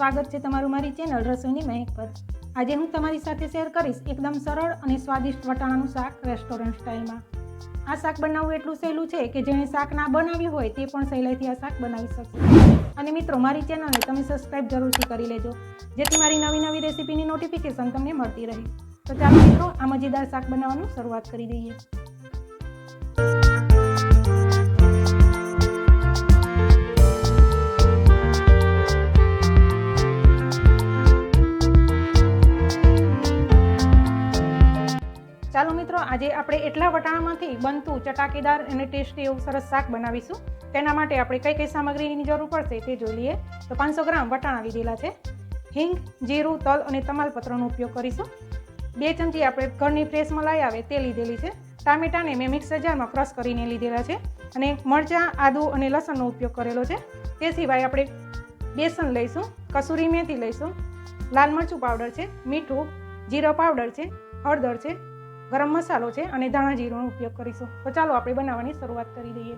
સ્વાગત છે તમારું મારી ચેનલ રસોઈની મહેક પર. આજે હું તમારી સાથે શેર કરીશ એકદમ સરળ અને સ્વાદિષ્ટ વટાણાનું શાક રેસ્ટોરન્ટ સ્ટાઇલમાં. આ શાક બનાવવું એટલું સહેલું છે કે જેણે શાક ના બનાવ્યું હોય તે પણ સહેલાઈથી આ શાક બનાવી શકશે. અને મિત્રો, મારી ચેનલને તમે સબસ્ક્રાઇબ જરૂરથી કરી લેજો, જેથી મારી નવી નવી રેસીપીની નોટિફિકેશન તમને મળતી રહે. તો ચાલો મિત્રો, આ મજેદાર શાક બનાવવાનું શરૂઆત કરી દઈએ. આજે આપણે એટલા વટાણામાંથી બનતું ચટાકેદાર અને ટેસ્ટી એવું સરસ શાક બનાવીશું. તેના માટે આપણે કઈ કઈ સામગ્રીની જરૂર પડશે તે જોઈ લઈએ. તો પાંચસો ગ્રામ વટાણા લીધેલા છે. હિંગ, જીરું, તલ અને તમાલપત્રનો ઉપયોગ કરીશું. બે ચમચી આપણે ઘરની ફ્રેશ મલાઈ આવે તે લીધેલી છે. ટામેટાને મેં મિક્સર જારમાં ક્રશ કરીને લીધેલા છે અને મરચાં, આદુ અને લસણનો ઉપયોગ કરેલો છે. તે સિવાય આપણે બેસન લઈશું, કસૂરી મેથી લઈશું. લાલ મરચું પાવડર છે, મીઠું, જીરો પાવડર છે, હળદર છે ગરમ મસાલો છે અને ધાણા જીરુંનો ઉપયોગ કરીશું. તો ચાલો આપણે બનાવવાની શરૂઆત કરી દઈએ.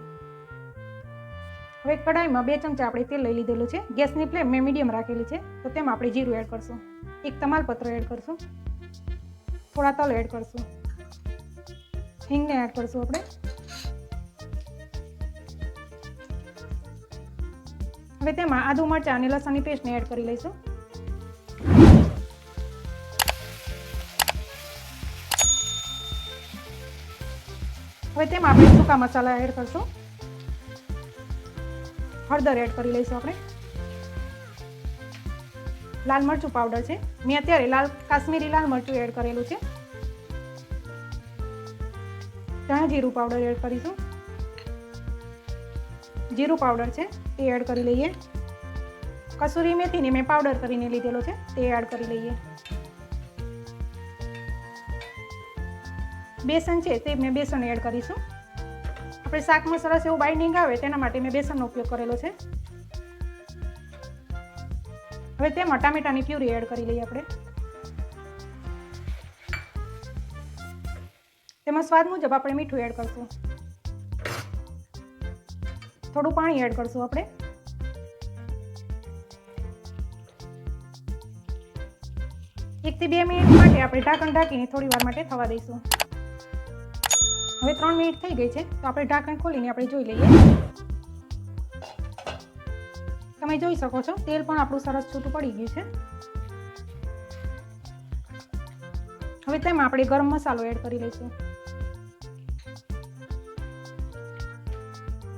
હવે કઢાઈમાં બે ચમચા આપણે તેલ લઈ લીધેલું છે. ગેસની ફ્લેમ મેં મીડિયમ રાખેલી છે. તો તેમાં આપણે જીરું એડ કરશું. એક તમાલપત્ર એડ કરશું. થોડા તલ એડ કરશું. હિંગને એડ કરશું આપણે. હવે તેમાં આદુ મરચાં અને લસણની પેસ્ટને એડ કરી લઈશું. હવે તેમાં આપણે સૂકા મસાલા એડ કરશું. હળદર એડ કરી લઈશું આપણે. લાલ મરચું પાવડર છે. મેં અત્યારે લાલ, કાશ્મીરી લાલ મરચું એડ કરેલું છે. ધાણા જીરું પાવડર એડ કરીશું. જીરું પાવડર છે તે એડ કરી લઈએ. કસૂરી મેથીને મેં પાવડર કરીને લીધેલો છે, તે એડ કરી લઈએ. બેસન છે તે મેં બેસન એડ કરીશું. આપણે શાકમાં સરસ એવું બાઇન્ડિંગ આવે તેના માટે મેં બેસનનો ઉપયોગ કરેલો છે. હવે તેમાં ટામેટાની પ્યુરી એડ કરી લઈએ આપણે. તેમાં સ્વાદ મુજબ આપણે મીઠું એડ કરશું. થોડું પાણી એડ કરશું આપણે. એકથી બે મિનિટ માટે આપણે ઢાંકણ ઢાંકીને થોડી વાર માટે થવા દઈશું. હવે ત્રણ મિનિટ થઈ ગઈ છે, તો આપણે ઢાંકણ ખોલીને આપણે જોઈ લઈએ. તમે જોઈ શકો છો, તેલ પણ આપણું સરસ છૂટું પડી ગયું છે. હવે તેમાં આપણે ગરમ મસાલો એડ કરી લઈશું.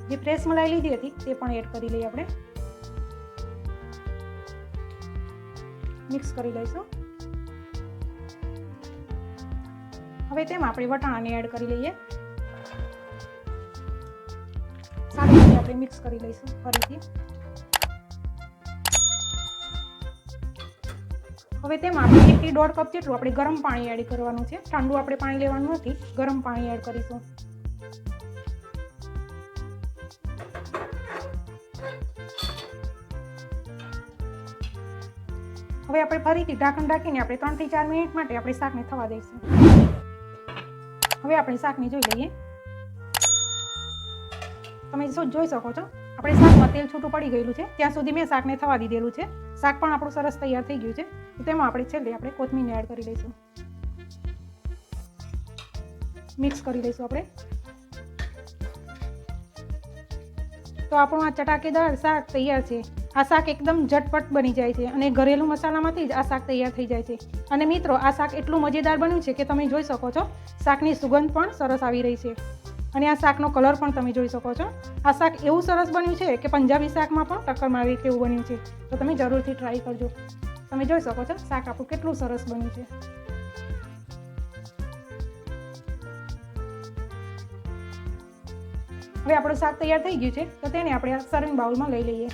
જે ફ્રેશ મલાઈ લીધી હતી, તે પણ એડ કરી લઈએ આપણે. મિક્સ કરી લઈશું. હવે તેમાં આપણે વટાણાને એડ કરી લઈએ. સારી આપણે મિક્સ કરી લઈશું ફરીથી. હવે તેમાં આપણે એકથી દોઢ કપ જેટલું આપણે ગરમ પાણી એડ કરવાનું છે. ઠંડુ આપણે પાણી લેવાનું નથી, ગરમ પાણી એડ કરીશું. હવે આપણે ફરીથી ઢાંકણ ઢાંકીને આપણે ત્રણથી ચાર મિનિટ માટે આપણે શાકને થવા દઈશું. હવે આપણે શાકને જોઈ લઈએ. તમે જોઈ શકો છો? આપણે શાકમાં તેલ છૂટું પડી ગયેલું છે. ત્યાં સુધી મેં શાકને થવા દીધેલું છે. શાક પણ આપણું સરસ તૈયાર થઈ ગયું છે. તેમાં આપણે છેલ્લે આપણે કોથમીરને એડ કરી લઈશું મિક્સ કરી લઈશું આપણે. તો આપણું આ ચટાકેદાર શાક તૈયાર છે. આ શાક એકદમ ઝટપટ બની જાય છે અને ઘરેલું મસાલામાંથી જ આ શાક તૈયાર થઈ જાય છે. અને મિત્રો, આ શાક એટલું મજેદાર બન્યું છે કે તમે જોઈ શકો છો. શાકની સુગંધ પણ સરસ આવી રહી છે. અને આ શાકનો કલર પણ તમે જોઈ શકો છો. આ શાક એવું સરસ બન્યું છે કે પંજાબી શાકમાં પણ ટક્કર મારી તેવું બન્યું છે. તો તમે જરૂરથી ટ્રાય કરજો. તમે જોઈ શકો છો શાક આપણું કેટલું સરસ બન્યું છે. હવે આપણું શાક તૈયાર થઈ ગયું છે, તો તેને આપણે સર્વિંગ બાઉલમાં લઈ લઈએ.